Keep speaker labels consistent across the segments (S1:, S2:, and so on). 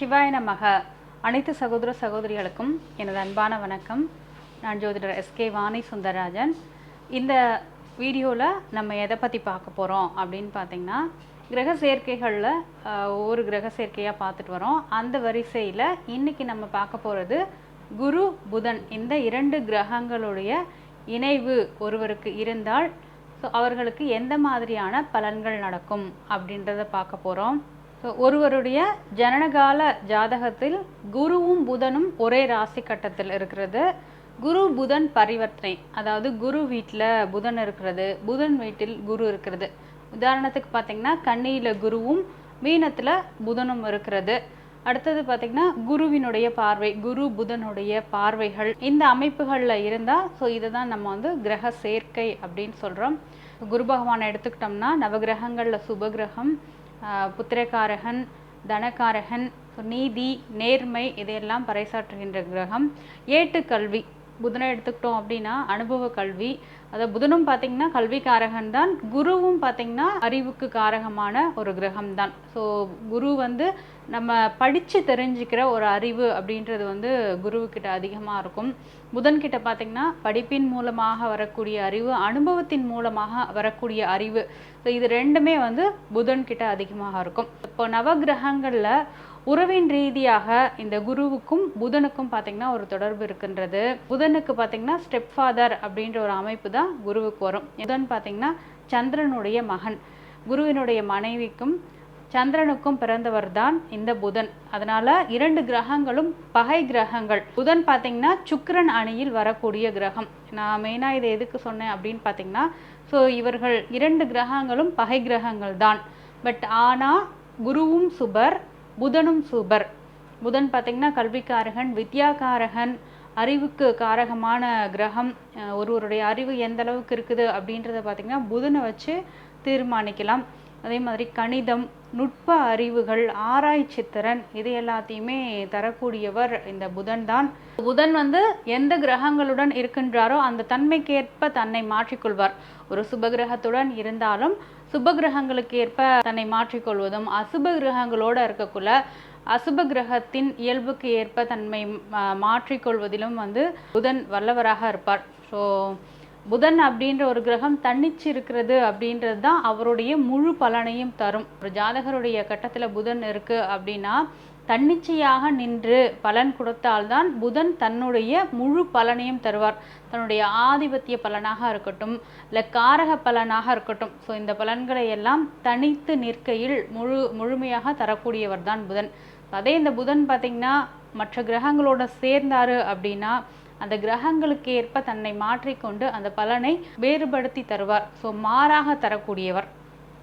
S1: சிவாய நமக. அனைத்து சகோதர சகோதரிகளுக்கும் எனது அன்பான வணக்கம். நான் ஜோதிடர் எஸ்கே வாணி சுந்தரராஜன். இந்த வீடியோவில் நம்ம எதை பற்றி பார்க்க போகிறோம் அப்படின்னு பார்த்தீங்கன்னா கிரக சேர்க்கைகளில் ஒவ்வொரு கிரக சேர்க்கையாக பார்த்துட்டு வரோம். அந்த வரிசையில் இன்றைக்கி நம்ம பார்க்க போகிறது குரு புதன். இந்த இரண்டு கிரகங்களுடைய இணைவு ஒருவருக்கு இருந்தால் ஸோ அவர்களுக்கு எந்த மாதிரியான பலன்கள் நடக்கும் அப்படின்றத பார்க்க போகிறோம் ஒருவருடைய ஜனனகால ஜாதகத்தில் குருவும் புதனும் ஒரே ராசி கட்டத்தில் இருக்கிறது. குரு புதன் பரிவர்த்தனை. அதாவது குரு வீட்டில் புதன் இருக்கிறது புதன் வீட்டில் குரு இருக்கிறது. உதாரணத்துக்கு பார்த்தீங்கன்னா கண்ணியில் குருவும் மீனத்தில் புதனும் இருக்கிறது. அடுத்தது பார்த்திங்கன்னா குருவினுடைய பார்வை குரு புதனுடைய பார்வைகள் இந்த அமைப்புகளில் இருந்தால் ஸோ இதை தான் நம்ம வந்து கிரக சேர்க்கை அப்படின்னு சொல்கிறோம் குரு பகவானை எடுத்துக்கிட்டோம்னா நவகிரகங்களில் சுபகிரகம் புத்திரகாரகன் தனகாரகன் நீதி நேர்மை இதையெல்லாம் பறைசாற்றுகின்ற கிரகம். ஏட்டு கல்வி. புதனை எடுத்துக்கிட்டோம் அப்படின்னா அனுபவ கல்வி அதாவது புதனும் பார்த்தீங்கன்னா கல்விக்காரகன் தான். குருவும் பார்த்தீங்கன்னா அறிவுக்கு காரகமான ஒரு கிரகம் தான். ஸோ குரு வந்து நம்ம படித்து தெரிஞ்சுக்கிற ஒரு அறிவு அப்படின்றது வந்து குருவுக்கிட்ட அதிகமாக இருக்கும். புதன்கிட்ட பார்த்திங்கன்னா படிப்பின் மூலமாக வரக்கூடிய அறிவு அனுபவத்தின் மூலமாக வரக்கூடிய அறிவு. ஸோ இது ரெண்டுமே வந்து புதன்கிட்ட அதிகமாக இருக்கும். இப்போ நவகிரகங்களில் உறவின் ரீதியாக இந்த குருவுக்கும் புதனுக்கும் பார்த்தீங்கன்னா ஒரு தொடர்பு இருக்கின்றது. புதனுக்கு பார்த்தீங்கன்னா ஸ்டெப் ஃபாதர் அப்படின்ற ஒரு அமைப்பு தான் குருவுக்கு வரும். புதன் பார்த்தீங்கன்னா சந்திரனுடைய மகன் குருவினுடைய மனைவிக்கும் சந்திரனுக்கும் பிறந்தவர் தான் இந்த புதன். அதனால இரண்டு கிரகங்களும் பகை கிரகங்கள். புதன் பார்த்தீங்கன்னா சுக்கரன் அணியில் வரக்கூடிய கிரகம். நான் மெயினாக இதை எதுக்கு சொன்னேன் அப்படின்னு பார்த்தீங்கன்னா ஸோ இவர்கள் இரண்டு கிரகங்களும் பகை கிரகங்கள் தான். பட் ஆனால் குருவும் சுபர் புதனும் சுபர் புதன் பார்த்திங்கன்னா கல்விக்காரகன் வித்யாகாரகன் அறிவுக்கு காரகமான கிரகம். ஒருவருடைய அறிவு எந்த அளவுக்கு இருக்குது அப்படின்றத பார்த்திங்கன்னா புதனை வச்சு தீர்மானிக்கலாம். அதே மாதிரி கணிதம் நுட்ப அறிவுகள் ஆராய்ச்சி திறன் இது எல்லாத்தையுமே தரக்கூடியவர் இந்த புதன் தான். புதன் வந்து எந்த கிரகங்களுடன் இருக்கின்றாரோ அந்த தன்மைக்கேற்ப தன்னை மாற்றிக்கொள்வார். ஒரு சுபகிரகத்துடன் இருந்தாலும் சுப கிரகங்களுக்கு ஏற்ப தன்னை மாற்றிக்கொள்வதும் அசுப கிரகங்களோட இருக்கக்குள்ள அசுப கிரகத்தின் இயல்புக்கு ஏற்ப தன்மை மாற்றிக்கொள்வதிலும் வந்து புதன் வல்லவராக இருப்பார். ஸோ புதன் அப்படின்ற ஒரு கிரகம் தன்னிச்சு இருக்கிறது அப்படின்றது தான் அவருடைய முழு பலனையும் தரும். ஒரு ஜாதகருடைய கட்டத்தில் புதன் இருக்கு அப்படின்னா தன்னிச்சையாக நின்று பலன் கொடுத்தால்தான் புதன் தன்னுடைய முழு பலனையும் தருவார். தன்னுடைய ஆதிபத்திய பலனாக இருக்கட்டும் இல்லை காரக பலனாக இருக்கட்டும். ஸோ இந்த பலன்களை எல்லாம் தனித்து நிற்கையில் முழு முழுமையாக தரக்கூடியவர் தான் புதன். அதே இந்த புதன் பார்த்திங்கன்னா மற்ற கிரகங்களோட சேர்ந்தாரு அப்படின்னா அந்த கிரகங்களுக்கு ஏற்ப தன்னை மாற்றிக்கொண்டு அந்த பலனை வேறுபடுத்தி தருவார். ஸோ மாறாக தரக்கூடியவர்.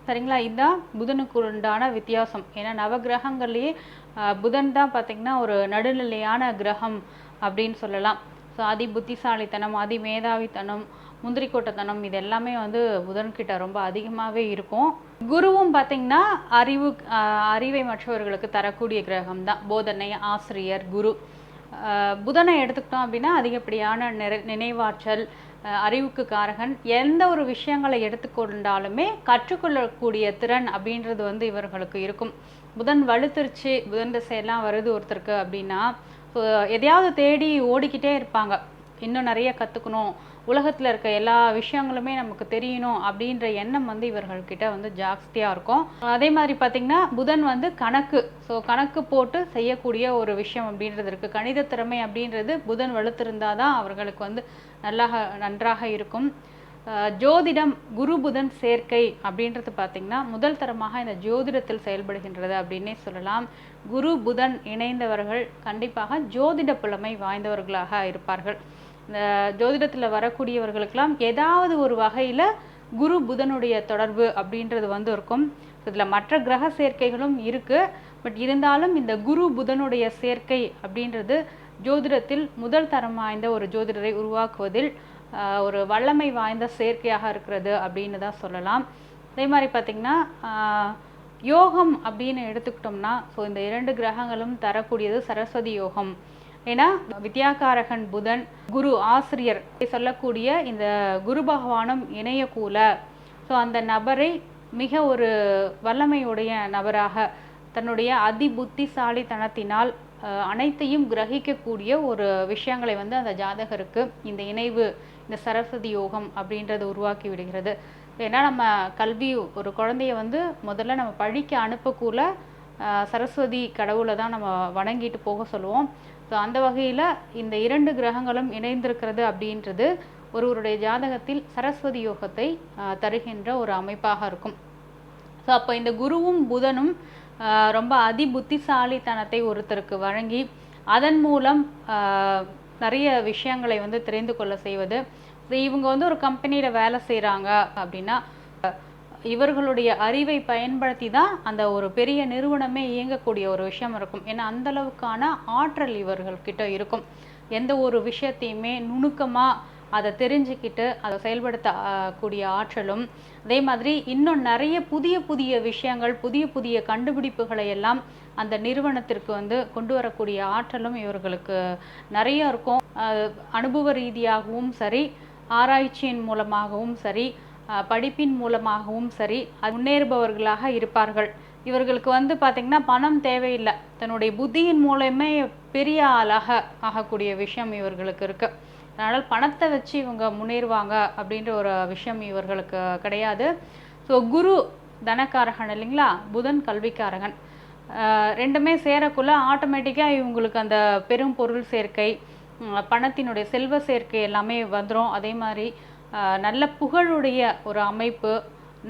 S1: சரிங்களா? இதுதான் புதனுக்கு உண்டான வித்தியாசம். ஏன்னா நவகிரகங்கள்லேயே புதன் தான் பார்த்திங்கன்னா ஒரு நடுநிலையான கிரகம் அப்படின்னு சொல்லலாம். ஸோ அதி புத்திசாலித்தனம் அதி மேதாவித்தனம் முந்திரிக்கோட்டத்தனம் இது எல்லாமே வந்து புதன்கிட்ட ரொம்ப அதிகமாகவே இருக்கும். குருவும் பார்த்திங்கன்னா அறிவு அறிவை மற்றவர்களுக்கு தரக்கூடிய கிரகம் தான். போதனை ஆசிரியர் குரு. புதனை எடுத்துக்கிட்டோம் அப்படின்னா அதிகப்படியான நிறை நினைவாற்றல் அறிவுக்கு காரகன் எந்த ஒரு விஷயங்களை எடுத்துக்கொண்டாலுமே கற்றுக்கொள்ளக்கூடிய திறன் அப்படின்றது வந்து இவர்களுக்கு இருக்கும். புதன் வலுத்திருச்சு புதன் திசையெல்லாம் வருது ஒருத்தருக்கு அப்படின்னா எதையாவது தேடி ஓடிக்கிட்டே இருப்பாங்க. இன்னும் நிறைய கற்றுக்கணும் உலகத்தில் இருக்க எல்லா விஷயங்களுமே நமக்கு தெரியணும் அப்படின்ற எண்ணம் வந்து இவர்கள்கிட்ட வந்து ஜாஸ்தியாக இருக்கும். அதே மாதிரி பார்த்திங்கன்னா புதன் வந்து கணக்கு. ஸோ கணக்கு போட்டு செய்யக்கூடிய ஒரு விஷயம் அப்படின்றது இருக்குது கணித திறமை அப்படின்றது புதன் வலுத்திருந்தால் தான் அவர்களுக்கு வந்து நல்லா நன்றாக இருக்கும். அஹ் ஜோதிடம் குரு புதன் சேர்க்கை அப்படின்றது பார்த்திங்கன்னா முதல் தரமாக இந்த ஜோதிடத்தில் செயல்படுகின்றது அப்படின்னே சொல்லலாம். குரு புதன் இணைந்தவர்கள் கண்டிப்பாக ஜோதிட புலமை வாய்ந்தவர்களாக இருப்பார்கள். ஜோதிடத்தில் வரக்கூடியவர்களுக்கெல்லாம் ஏதாவது ஒரு வகையில் குரு புதனுடைய தொடர்பு அப்படின்றது வந்து இருக்கும் இதில் மற்ற கிரக சேர்க்கைகளும் இருக்குது பட் இருந்தாலும் இந்த குரு புதனுடைய சேர்க்கை அப்படின்றது ஜோதிடத்தில் முதல் தரம் வாய்ந்த ஒரு ஜோதிடரை உருவாக்குவதில் ஒரு வல்லமை வாய்ந்த சேர்க்கையாக இருக்கிறது அப்படின்னு தான் சொல்லலாம். அதே மாதிரி பார்த்திங்கன்னா யோகம் அப்படின்னு எடுத்துக்கிட்டோம்னா ஸோ இந்த இரண்டு கிரகங்களும் தரக்கூடியது சரஸ்வதி யோகம். ஏன்னா வித்யாகாரகன் புதன் குரு ஆசிரியர் சொல்லக்கூடிய இந்த குரு பகவானும் இணையக்கூல. ஸோ அந்த நபரை மிக ஒரு வல்லமையுடைய நபராக தன்னுடைய அதி புத்திசாலித்தனத்தினால் அனைத்தையும் கிரகிக்கக்கூடிய ஒரு விஷயங்களை வந்து அந்த ஜாதகருக்கு இந்த இணைவு இந்த சரஸ்வதி யோகம் அப்படின்றது உருவாக்கி விடுகிறது. ஏன்னா நம்ம கல்வி ஒரு குழந்தைய வந்து முதல்ல நம்ம பழிக்க அனுப்பக்குள்ள சரஸ்வதி கடவுளை தான் நம்ம வணங்கிட்டு போக சொல்லுவோம். ஸோ அந்த வகையில் இந்த இரண்டு கிரகங்களும் இணைந்திருக்கிறது அப்படின்றது ஒருவருடைய ஜாதகத்தில் சரஸ்வதி யோகத்தை தருகின்ற ஒரு அமைப்பாக இருக்கும். ஸோ அப்போ இந்த குருவும் புதனும் ரொம்ப அதி புத்திசாலித்தனத்தை ஒருத்தருக்கு வழங்கி அதன் மூலம் ஆஹ், நிறைய விஷயங்களை வந்து தெரிந்து கொள்ள செய்வது. இவங்க வந்து ஒரு கம்பெனியில் வேலை செய்கிறாங்க அப்படின்னா இவர்களுடைய அறிவை பயன்படுத்தி தான் அந்த ஒரு பெரிய நிறுவனமே இயங்கக்கூடிய ஒரு விஷயம் இருக்கும். ஏன்னா அந்த அளவுக்கான ஆற்றல் இவர்கள்கிட்ட இருக்கும். எந்த ஒரு விஷயத்தையுமே நுணுக்கமாக அதை தெரிஞ்சுக்கிட்டு அதை செயல்படுத்த கூடிய ஆற்றலும் அதே மாதிரி இன்னும் நிறைய புதிய புதிய விஷயங்கள் புதிய புதிய கண்டுபிடிப்புகளை எல்லாம் அந்த நிறுவனத்திற்கு வந்து கொண்டு வரக்கூடிய ஆற்றலும் இவர்களுக்கு நிறைய இருக்கும். அனுபவ ரீதியாகவும் சரி ஆராய்ச்சியின் மூலமாகவும் சரி படிப்பின் மூலமாகவும் சரி அது முன்னேறுபவர்களாக இருப்பார்கள். இவர்களுக்கு வந்து பார்த்திங்கன்னா பணம் தேவையில்லை. தன்னுடைய புத்தியின் மூலமே பெரிய ஆளாக ஆகக்கூடிய விஷயம் இவர்களுக்கு இருக்கு. அதனால் பணத்தை வச்சு இவங்க முன்னேறுவாங்க அப்படின்ற ஒரு விஷயம் இவர்களுக்கு கிடையாது. ஸோ குரு தனக்காரகன் இல்லைங்களா? புதன் கல்விக்காரகன். ரெண்டுமே சேரக்குள்ள ஆட்டோமேட்டிக்காக இவங்களுக்கு அந்த பெரும் பொருள் சேர்க்கை பணத்தினுடைய செல்வ சேர்க்கை எல்லாமே வந்துடும் அதே மாதிரி நல்ல புகழுடைய ஒரு அமைப்பு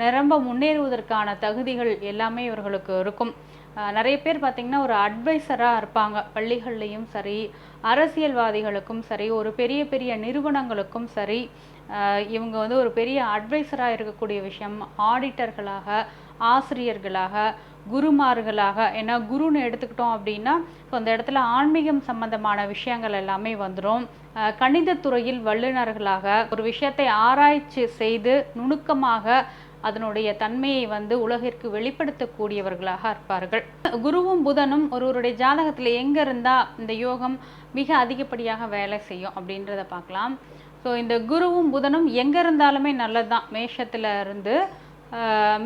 S1: நிரம்ப முன்னேறுவதற்கான தகுதிகள் எல்லாமே இவர்களுக்கு இருக்கும். நிறைய பேர் பார்த்திங்கன்னா ஒரு அட்வைசராக இருப்பாங்க. பள்ளிகள்லையும் சரி அரசியல்வாதிகளுக்கும் சரி ஒரு பெரிய பெரிய நிறுவனங்களுக்கும் சரி இவங்க வந்து ஒரு பெரிய அட்வைசராக இருக்கக்கூடிய விஷயம் ஆடிட்டர்களாக ஆசிரியர்களாக குருமார்களாக ஏன்னா குருன்னு எடுத்துக்கிட்டோம் அப்படின்னா ஸோ அந்த இடத்துல ஆன்மீகம் சம்பந்தமான விஷயங்கள் எல்லாமே வந்துடும் கணிதத்துறையில் வல்லுநர்களாக ஒரு விஷயத்தை ஆராய்ச்சி செய்து நுணுக்கமாக அதனுடைய தன்மையை வந்து உலகிற்கு வெளிப்படுத்தக்கூடியவர்களாக இருப்பார்கள். குருவும் புதனும் ஒருவருடைய ஜாதகத்தில் எங்கே இருந்தால் இந்த யோகம் மிக அதிகப்படியாக வேலை செய்யும் அப்படின்றத பார்க்கலாம். ஸோ இந்த குருவும் புதனும் எங்கே இருந்தாலுமே நல்லது தான் மேஷத்தில் இருந்து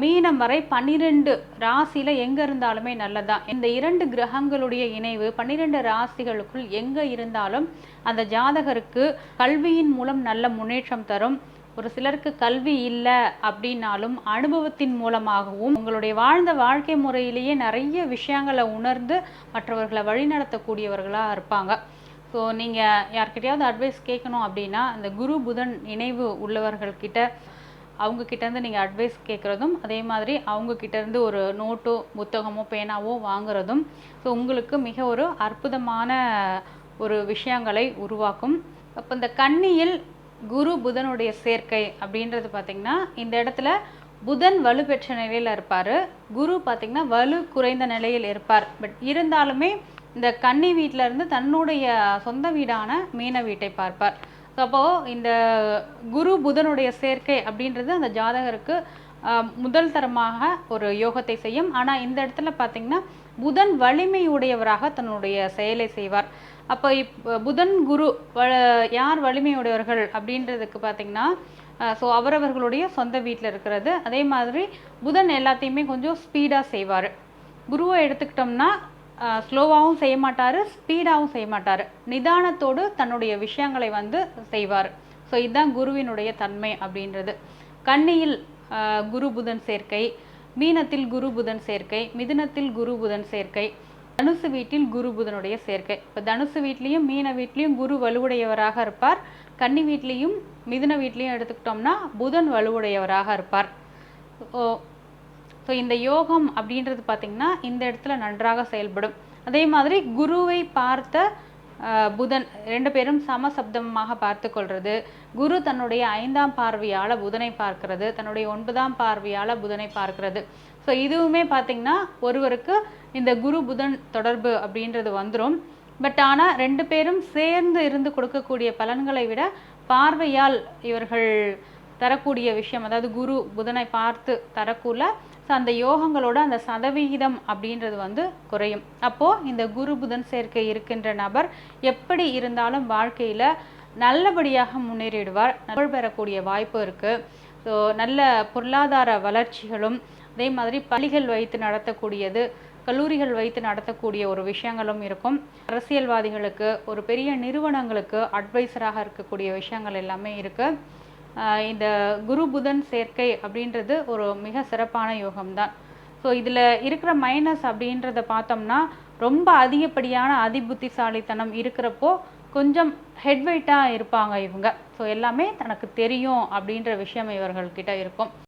S1: மீனம் வரை பன்னிரெண்டு ராசியில் எங்கே இருந்தாலுமே நல்லதுதான் இந்த இரண்டு கிரகங்களுடைய இணைவு பன்னிரெண்டு ராசிகளுக்குள் எங்கே இருந்தாலும் அந்த ஜாதகருக்கு கல்வியின் மூலம் நல்ல முன்னேற்றம் தரும். ஒரு சிலருக்கு கல்வி இல்லை அப்படின்னாலும் அனுபவத்தின் மூலமாகவும் உங்களுடைய வாழ்ந்த வாழ்க்கை முறையிலேயே நிறைய விஷயங்களை உணர்ந்து மற்றவர்களை வழிநடத்தக்கூடியவர்களாக இருப்பாங்க. ஸோ நீங்கள் யார்கிட்டையாவது அட்வைஸ் கேட்கணும் அப்படின்னா அந்த குரு புதன் இணைவு உள்ளவர்கள்கிட்ட அவங்கக்கிட்டேருந்து நீங்கள் அட்வைஸ் கேட்குறதும் அதே மாதிரி அவங்கக்கிட்டேருந்து ஒரு நோட்டோ புத்தகமோ பேனாவோ வாங்குறதும் ஸோ உங்களுக்கு மிக ஒரு அற்புதமான ஒரு விஷயங்களை உருவாக்கும். அப்போ இந்த கன்னியில் குரு புதனுடைய சேர்க்கை அப்படின்றது பார்த்திங்கன்னா இந்த இடத்துல புதன் வலுப்பெற்ற நிலையில் இருப்பார். குரு பார்த்திங்கன்னா வலு குறைந்த நிலையில் இருப்பார். பட் இருந்தாலுமே இந்த கன்னி வீட்டிலேருந்து தன்னுடைய சொந்த வீடான மீன வீட்டை பார்ப்பார். அப்போது இந்த குரு புதனுடைய சேர்க்கை அப்படின்றது அந்த ஜாதகருக்கு முதல் தரமாக ஒரு யோகத்தை செய்யும். ஆனால் இந்த இடத்துல பார்த்தீங்கன்னா புதன் வலிமையுடையவராக தன்னுடைய செயலை செய்வார். அப்போ இப் புதன் குரு வ யார் வலிமையுடையவர்கள் அப்படின்றதுக்கு பார்த்திங்கன்னா ஸோ அவரவர்களுடைய சொந்த வீட்டில் இருக்கிறது. அதே மாதிரி புதன் எல்லாத்தையுமே கொஞ்சம் ஸ்பீடாக செய்வார். குருவை எடுத்துக்கிட்டோம்னா ஸ்லோவாகவும் செய்ய மாட்டார் ஸ்பீடாகவும் செய்ய மாட்டார். நிதானத்தோடு தன்னுடைய விஷயங்களை வந்து செய்வார். ஸோ இதுதான் குருவினுடைய தன்மை அப்படின்றது. கன்னியில் குரு புதன் சேர்க்கை மீனத்தில் குரு புதன் சேர்க்கை மிதுனத்தில் குரு புதன் சேர்க்கை தனுசு வீட்டில் குரு புதனுடைய சேர்க்கை. இப்போ தனுசு வீட்லேயும் மீன வீட்லேயும் குரு வலுவுடையவராக இருப்பார். கன்னி வீட்லேயும் மிதுன வீட்லேயும் எடுத்துக்கிட்டோம்னா புதன் வலுவுடையவராக இருப்பார். ஓ ஸோ இந்த யோகம் அப்படின்றது பார்த்திங்கன்னா இந்த இடத்துல நன்றாக செயல்படும். அதே மாதிரி குருவை பார்த்த புதன் ரெண்டு பேரும் சமசப்தமாக பார்த்து கொள்வது குரு தன்னுடைய ஐந்தாம் பார்வையால் புதனை பார்க்கிறது. தன்னுடைய ஒன்பதாம் பார்வையால் புதனை பார்க்கிறது. ஸோ இதுவுமே பார்த்திங்கன்னா ஒருவருக்கு இந்த குரு புதன் தொடர்பு அப்படின்றது வந்துடும் பட் ஆனால் ரெண்டு பேரும் சேர்ந்து இருந்து கொடுக்கக்கூடிய பலன்களை விட பார்வையால் இவர்கள் தரக்கூடிய விஷயம் அதாவது குரு புதனை பார்த்து தரக்குள்ள ஸோ அந்த யோகங்களோட அந்த சதவிகிதம் அப்படின்றது வந்து குறையும். அப்போது இந்த குரு புதன் சேர்க்கை இருக்கின்ற நபர் எப்படி இருந்தாலும் வாழ்க்கையில் நல்லபடியாக முன்னேறிடுவார். புகழ் பெறக்கூடிய வாய்ப்பு இருக்குது ஸோ நல்ல பொருளாதார வளர்ச்சிகளும் அதே மாதிரி பள்ளிகள் வைத்து நடத்தக்கூடியது கல்லூரிகள் வைத்து நடத்தக்கூடிய ஒரு விஷயங்களும் இருக்கும். அரசியல்வாதிகளுக்கு ஒரு பெரிய நிறுவனங்களுக்கு அட்வைசராக இருக்கக்கூடிய விஷயங்கள் எல்லாமே இருக்குது இந்த குரு புதன் சேர்க்கை அப்படின்றது ஒரு மிக சிறப்பான யோகம்தான். ஸோ இதில் இருக்கிற மைனஸ் அப்படின்றத பார்த்தோம்னா ரொம்ப அதிகப்படியான அதிபுத்திசாலித்தனம் இருக்கிறப்போ கொஞ்சம் ஹெட்வெயிட்டாக இருப்பாங்க இவங்க. ஸோ எல்லாமே தனக்கு தெரியும் அப்படின்ற விஷயம் இவர்கள்கிட்ட இருக்கும்.